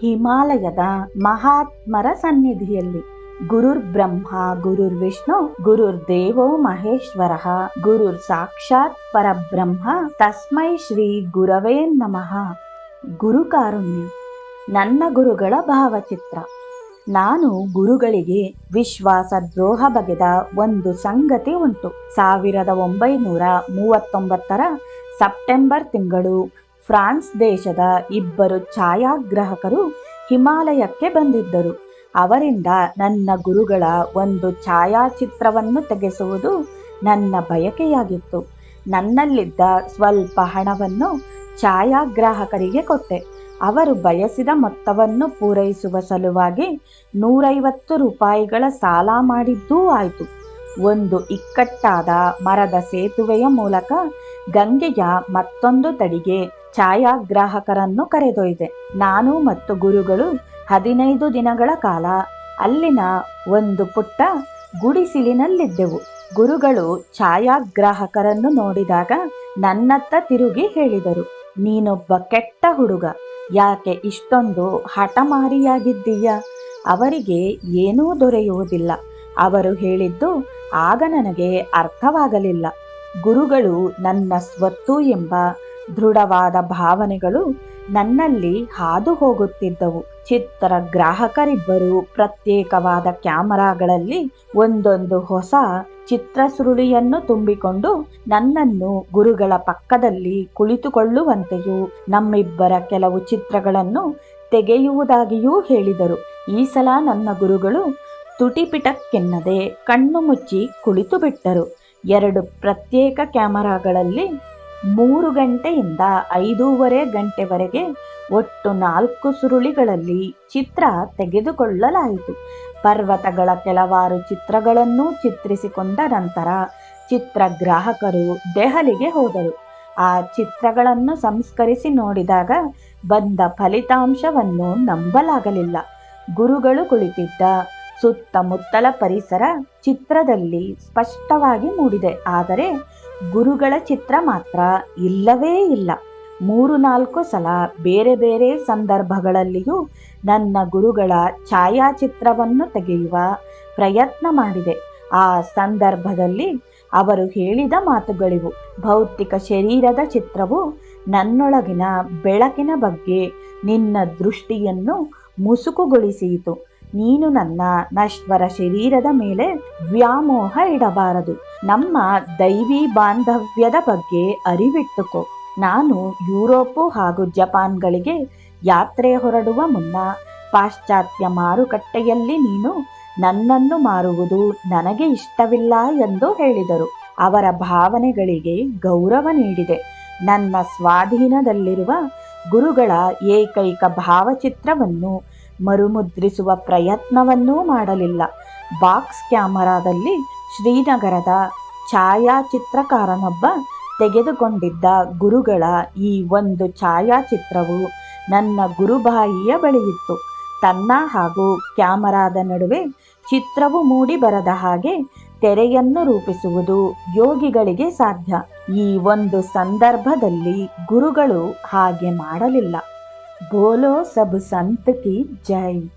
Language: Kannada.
ಹಿಮಾಲಯದ ಮಹಾತ್ಮರ ಸನ್ನಿಧಿಯಲ್ಲಿ. ಗುರುರ್ ಬ್ರಹ್ಮ, ಗುರುರ್ ವಿಷ್ಣು, ಗುರುರ್ ದೇವೋ ಮಹೇಶ್ವರ, ಗುರುರ್ ಸಾಕ್ಷಾತ್ ಪರಬ್ರಹ್ಮ, ತಸ್ಮೈ ಶ್ರೀ ಗುರವೇ ನಮಃ. ಗುರು ಕಾರುಣ್ಯ, ನನ್ನ ಗುರುಗಳ ಭಾವಚಿತ್ರ. ನಾನು ಗುರುಗಳಿಗೆ ವಿಶ್ವಾಸ ದ್ರೋಹ ಬಗೆದ ಒಂದು ಸಂಗತಿ ಉಂಟು. ಸಾವಿರದ ಒಂಬೈನೂರ ಮೂವತ್ತೊಂಬತ್ತರ ಸೆಪ್ಟೆಂಬರ್ ತಿಂಗಳು ಫ್ರಾನ್ಸ್ ದೇಶದ ಇಬ್ಬರು ಛಾಯಾಗ್ರಾಹಕರು ಹಿಮಾಲಯಕ್ಕೆ ಬಂದಿದ್ದರು. ಅವರಿಂದ ನನ್ನ ಗುರುಗಳ ಒಂದು ಛಾಯಾಚಿತ್ರವನ್ನು ತೆಗೆಸುವುದು ನನ್ನ ಬಯಕೆಯಾಗಿತ್ತು. ನನ್ನಲ್ಲಿದ್ದ ಸ್ವಲ್ಪ ಹಣವನ್ನು ಛಾಯಾಗ್ರಾಹಕರಿಗೆ ಕೊಟ್ಟೆ. ಅವರು ಬಯಸಿದ ಮೊತ್ತವನ್ನು ಪೂರೈಸುವ ಸಲುವಾಗಿ ನೂರೈವತ್ತು ರೂಪಾಯಿಗಳ ಸಾಲ ಮಾಡಿದ್ದೂ ಆಯಿತು. ಒಂದು ಇಕ್ಕಟ್ಟಾದ ಮರದ ಸೇತುವೆಯ ಮೂಲಕ ಗಂಗೆಯ ಮತ್ತೊಂದು ತಡಿಗೆ ಛಾಯಾಗ್ರಾಹಕರನ್ನು ಕರೆದೊಯ್ದೆ. ನಾನು ಮತ್ತು ಗುರುಗಳು ಹದಿನೈದು ದಿನಗಳ ಕಾಲ ಅಲ್ಲಿನ ಒಂದು ಪುಟ್ಟ ಗುಡಿಸಿಲಿನಲ್ಲಿದ್ದೆವು. ಗುರುಗಳು ಛಾಯಾಗ್ರಾಹಕರನ್ನು ನೋಡಿದಾಗ ನನ್ನತ್ತ ತಿರುಗಿ ಹೇಳಿದರು, ನೀನೊಬ್ಬ ಕೆಟ್ಟ ಹುಡುಗ, ಯಾಕೆ ಇಷ್ಟೊಂದು ಹಠಮಾರಿಯಾಗಿದ್ದೀಯ? ಅವರಿಗೆ ಏನೂ ದೊರೆಯುವುದಿಲ್ಲ. ಅವರು ಹೇಳಿದ್ದು ಆಗ ನನಗೆ ಅರ್ಥವಾಗಲಿಲ್ಲ. ಗುರುಗಳು ನನ್ನ ಸ್ವತ್ತು ಎಂಬ ದೃಢವಾದ ಭಾವನೆಗಳು ನನ್ನಲ್ಲಿ ಹಾದು ಹೋಗುತ್ತಿದ್ದವು. ಚಿತ್ರ ಗ್ರಾಹಕರಿಬ್ಬರು ಪ್ರತ್ಯೇಕವಾದ ಕ್ಯಾಮರಾಗಳಲ್ಲಿ ಒಂದೊಂದು ಹೊಸ ಚಿತ್ರ ಸುರುಳಿಯನ್ನು ತುಂಬಿಕೊಂಡು ನನ್ನನ್ನು ಗುರುಗಳ ಪಕ್ಕದಲ್ಲಿ ಕುಳಿತುಕೊಳ್ಳುವಂತೆಯೂ ನಮ್ಮಿಬ್ಬರ ಕೆಲವು ಚಿತ್ರಗಳನ್ನು ತೆಗೆಯುವುದಾಗಿಯೂ ಹೇಳಿದರು. ಈ ಸಲ ನನ್ನ ಗುರುಗಳು ತುಟಿಪಿಟಕ್ಕೆನ್ನದೆ ಕಣ್ಣು ಮುಚ್ಚಿ ಕುಳಿತು ಬಿಟ್ಟರು ಎರಡು ಪ್ರತ್ಯೇಕ ಕ್ಯಾಮರಾಗಳಲ್ಲಿ ಮೂರು ಗಂಟೆಯಿಂದ ಐದೂವರೆ ಗಂಟೆವರೆಗೆ ಒಟ್ಟು ನಾಲ್ಕು ಸುರುಳಿಗಳಲ್ಲಿ ಚಿತ್ರ ತೆಗೆದುಕೊಳ್ಳಲಾಯಿತು. ಪರ್ವತಗಳ ಕೆಲವಾರು ಚಿತ್ರಗಳನ್ನು ಚಿತ್ರಿಸಿಕೊಂಡ ನಂತರ ಚಿತ್ರಗ್ರಾಹಕರು ದೆಹಲಿಗೆ ಹೋದರು. ಆ ಚಿತ್ರಗಳನ್ನು ಸಂಸ್ಕರಿಸಿ ನೋಡಿದಾಗ ಬಂದ ಫಲಿತಾಂಶವನ್ನು ನಂಬಲಾಗಲಿಲ್ಲ. ಗುರುಗಳು ಕುಳಿತಿದ್ದ ಸುತ್ತಮುತ್ತಲ ಪರಿಸರ ಚಿತ್ರದಲ್ಲಿ ಸ್ಪಷ್ಟವಾಗಿ ಮೂಡಿದೆ. ಆದರೆ ಗುರುಗಳ ಚಿತ್ರ ಮಾತ್ರ ಇಲ್ಲವೇ ಇಲ್ಲ. ಮೂರು ನಾಲ್ಕು ಸಲ ಬೇರೆ ಬೇರೆ ಸಂದರ್ಭಗಳಲ್ಲಿಯೂ ನನ್ನ ಗುರುಗಳ ಛಾಯಾಚಿತ್ರವನ್ನು ತೆಗೆಯುವ ಪ್ರಯತ್ನ ಮಾಡಿದೆ. ಆ ಸಂದರ್ಭದಲ್ಲಿ ಅವರು ಹೇಳಿದ ಮಾತುಗಳಿವು. ಭೌತಿಕ ಶರೀರದ ಚಿತ್ರವು ನನ್ನೊಳಗಿನ ಬೆಳಕಿನ ಬಗ್ಗೆ ನಿನ್ನ ದೃಷ್ಟಿಯನ್ನು ಮುಸುಕುಗೊಳಿಸಿಯಿತು. ನೀನು ನನ್ನ ನಶ್ವರ ಶರೀರದ ಮೇಲೆ ವ್ಯಾಮೋಹ ಇಡಬಾರದು. ನಮ್ಮ ದೈವಿ ಬಾಂಧವ್ಯದ ಬಗ್ಗೆ ಅರಿವಿಟ್ಟುಕೋ. ನಾನು ಯುರೋಪು ಹಾಗೂ ಜಪಾನ್ಗಳಿಗೆ ಯಾತ್ರೆ ಹೊರಡುವ ಮುನ್ನ ಪಾಶ್ಚಾತ್ಯ ಮಾರುಕಟ್ಟೆಯಲ್ಲಿ ನೀನು ನನ್ನನ್ನು ಮಾರುವುದು ನನಗೆ ಇಷ್ಟವಿಲ್ಲ ಎಂದು ಹೇಳಿದರು. ಅವರ ಭಾವನೆಗಳಿಗೆ ಗೌರವ ನೀಡಿದೆ. ನನ್ನ ಸ್ವಾಧೀನದಲ್ಲಿರುವ ಗುರುಗಳ ಏಕೈಕ ಭಾವಚಿತ್ರವನ್ನು ಮರುಮುದ್ರಿಸುವ ಪ್ರಯತ್ನವನ್ನೂ ಮಾಡಲಿಲ್ಲ. ಬಾಕ್ಸ್ ಕ್ಯಾಮರಾದಲ್ಲಿ ಶ್ರೀನಗರದ ಛಾಯಾಚಿತ್ರಕಾರನೊಬ್ಬ ತೆಗೆದುಕೊಂಡಿದ್ದ ಗುರುಗಳ ಈ ಒಂದು ಛಾಯಾಚಿತ್ರವು ನನ್ನ ಗುರುಬಾಯಿಯ ಬಳಿಯಿತ್ತು. ತನ್ನ ಹಾಗೂ ಕ್ಯಾಮರಾದ ನಡುವೆ ಚಿತ್ರವು ಮೂಡಿ ಬರದ ಹಾಗೆ ತೆರೆಯನ್ನು ರೂಪಿಸುವುದು ಯೋಗಿಗಳಿಗೆ ಸಾಧ್ಯ. ಈ ಒಂದು ಸಂದರ್ಭದಲ್ಲಿ ಗುರುಗಳು ಹಾಗೆ ಮಾಡಲಿಲ್ಲ. बोलो सब संत की जय।